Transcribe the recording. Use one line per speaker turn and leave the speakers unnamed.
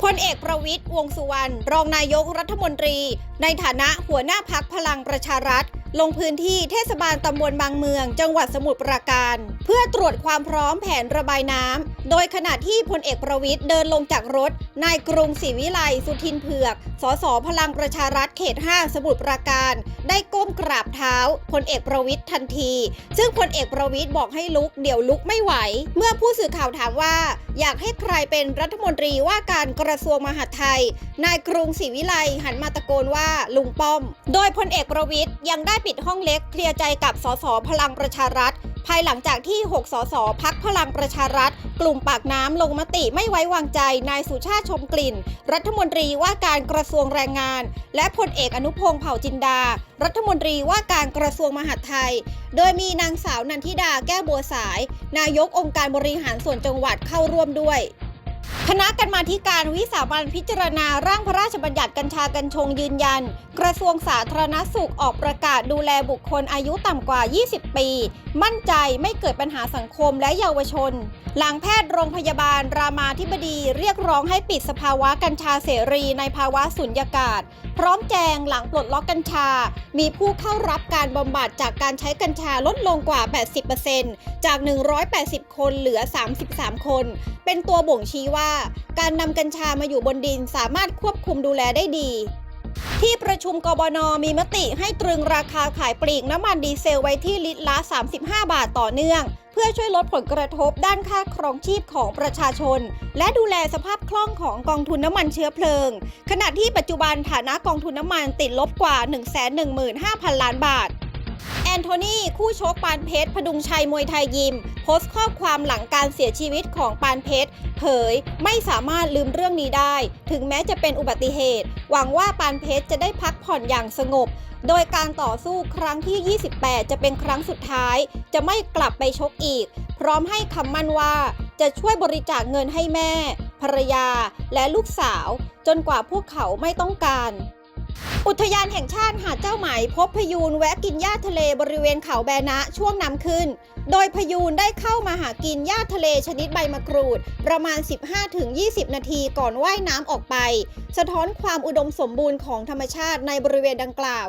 พลเอกประวิทย์วงสุวรรณรองนายกรัฐมนตรี ในฐานะหัวหน้าพักพลังประชารัฐ ลงพื้นที่เทศบาลตำบลบางเมือง จังหวัดสมุทรปราการ เพื่อตรวจความพร้อมแผนระบายน้ำ โดยขณะที่พลเอกประวิตยเดินลงจากรถ นายกรุงศรีวิไลสุทินเผือก สสพลังประชารัฐเขต 5 สมุทรปราการ ได้ก้มกราบเท้าพลเอกประวิตยทันที ซึ่งพลเอกประวิตยบอกให้ลุกเดี๋ยวลุกไม่ไหว เมื่อผู้สื่อข่าวถามว่า อยากให้ใครเป็นรัฐมนตรีว่าการกระทรวงมหาดไทย นายกรุงศรีวิไลหันมาตะโกนว่าลุงป้อม โดยพลเอกประวิตยยังได้ปิดห้องเล็กเคลียร์ใจกับสสพลังประชารัฐ ภายหลังจากที่ 6 สสพักพลังประชารัฐ กลุ่มปากน้ำลงมติไม่ไว้วางใจนายสุชาติชมกลิ่น รัฐมนตรีว่าการกระทรวงแรงงาน และพลเอกอนุพงษ์เผ่าจินดา รัฐมนตรีว่าการกระทรวงมหาดไทย โดยมีนางสาวนันทิดาแก้วบัวสาย นายกองค์การบริหารส่วนจังหวัดเข้าร่วมด้วย คณะกรรมาธิการวิสามันพิจารณาร่างพระราชบัญญัติกัญชากัญชงยืนยัน กระทรวงสาธารณสุขออกประกาศดูแลบุคคลอายุต่ำกว่า 20 ปี มั่นใจไม่เกิดปัญหาสังคมและเยาวชน หลังแพทย์โรงพยาบาล รามาธิบดีเรียกร้องให้ปิดสภาวะกัญชาเสรีในภาวะสุญญากาศ ร้อมแจงหลังปลดล็อกกัญชา มีผู้เข้ารับการบำบัดจากการใช้กัญชาลดลงกว่า 80%จาก 180 คนเหลือ 33 คน เป็นตัวบ่งชี้ว่า การนำกัญชามาอยู่บนดินสามารถควบคุมดูแลได้ดีที่ประชุมกบนมีมติให้ตรึงราคาขายปลีกน้ำมันดีเซลไว้ที่ลิตรละ 35 บาทต่อเนื่อง เพื่อช่วยลดผลกระทบด้านค่าครองชีพของประชาชน และดูแลสภาพคล่องของกองทุนน้ำมันเชื้อเพลิง ขณะที่ปัจจุบันฐานะกองทุนน้ำมันติดลบกว่า 115,000 ล้านบาท อนโทนีคู่ชกปานเพชร พดุงชัยมวยไทยยิม โพสต์ข้อความหลังการเสียชีวิตของปานเพชร เผย ไม่สามารถลืมเรื่องนี้ได้ ถึงแม้จะเป็นอุบัติเหตุ หวังว่าปานเพชรจะได้พักผ่อนอย่างสงบ โดยการต่อสู้ครั้งที่ 28 จะเป็นครั้งสุดท้าย จะไม่กลับไปชกอีก พร้อมให้คำมั่นว่าจะช่วยบริจาคเงินให้แม่ ภรรยา และลูกสาว จนกว่าพวกเขาไม่ต้องการ อุทยานแห่งชาติหาดเจ้าไหมพบพยูนแวะกินหญ้าทะเลบริเวณเขาแบนะช่วงน้ำขึ้น โดยพยูนได้เข้ามาหากินหญ้าทะเลชนิดใบมะกรูด ประมาณ 15-20 นาทีก่อนว่ายน้ำออกไป สะท้อนความอุดมสมบูรณ์ของธรรมชาติในบริเวณดังกล่าว